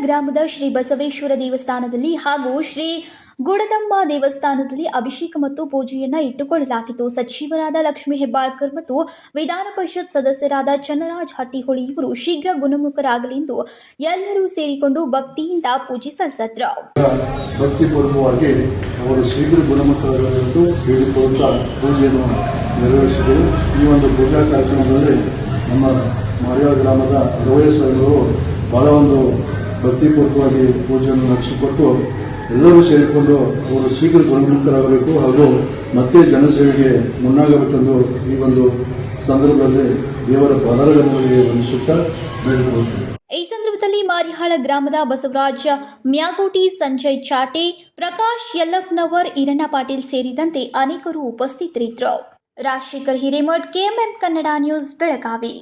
ಗ್ರಾಮದ ಶ್ರೀ ಬಸವೇಶ್ವರ ದೇವಸ್ಥಾನದಲ್ಲಿ ಹಾಗೂ ಶ್ರೀ ಗುಡದಮ್ಮ ದೇವಸ್ಥಾನದಲ್ಲಿ ಅಭಿಷೇಕ ಮತ್ತು ಪೂಜೆಯನ್ನು ಇಟ್ಟುಕೊಳ್ಳಲಾಗಿತ್ತು. ಸಚಿವರಾದ ಲಕ್ಷ್ಮೀ ಹೆಬ್ಬಾಳ್ಕರ್ ಮತ್ತು ವಿಧಾನ ಪರಿಷತ್ ಸದಸ್ಯರಾದ ಚನ್ನರಾಜ್ ಹಟ್ಟಿಹೊಳಿ ಇವರು ಶೀಘ್ರ ಗುಣಮುಖರಾಗಲಿ ಎಂದು ಎಲ್ಲರೂ ಸೇರಿಕೊಂಡು ಭಕ್ತಿಯಿಂದ ಪೂಜೆ ಸಲ್ಲಿಸಿದ್ರು. ಭಕ್ತಿಪೂರ್ವಕವಾಗಿ ಅವರು ಶೀಘ್ರ ಗುಣಮುಖರಾಗಲೆಂದು ಹೇಳಿಕೊಳ್ಳುತ್ತಾ ಪೂಜೆಯನ್ನು ನೆರವೇರಿಸಿದರು. ಈ ಒಂದು ಪೂಜಾ ಕಾರ್ಯಕ್ರಮದಲ್ಲಿ ನಮ್ಮ ಗ್ರಾಮದ ಬಹಳ ಒಂದು ಭಕ್ತಿಪೂರ್ವಕವಾಗಿ ಪೂಜೆಯನ್ನು ನಡೆಸಿಕೊಟ್ಟು ಎಲ್ಲರೂ ಸೇರಿಕೊಂಡು ಅವರು ಶೀಘ್ರ ಗುಣಮುಖರಾಗಬೇಕು ಹಾಗೂ ಮತ್ತೆ ಜನಸೇವೆಗೆ ಮುನ್ನಾಗಬೇಕೆಂದು ಈ ಒಂದು ಸಂದರ್ಭದಲ್ಲಿ ದೇವರ ಪದರಗಳಿಗೆ ವಂದಿಸುತ್ತಾ ಬೇಡಿಕೊಳ್ಳುತ್ತೇವೆ ಈ ಸಂದರ್ಭದಲ್ಲಿ ಮಾರಿಹಾಳ ಗ್ರಾಮದ ಬಸವರಾಜ ಮ್ಯಾಗೋಟಿ, ಸಂಜಯ್ ಚಾಟೆ, ಪ್ರಕಾಶ್ ಯಲ್ಲಪ್ನವರ್ ಈರಣ್ಣ ಪಾಟೀಲ್ ಸೇರಿದಂತೆ ಅನೇಕರು ಉಪಸ್ಥಿತರಿದ್ದರು. Rajashekar Hiremath, KMM Kannada news, Belagavi.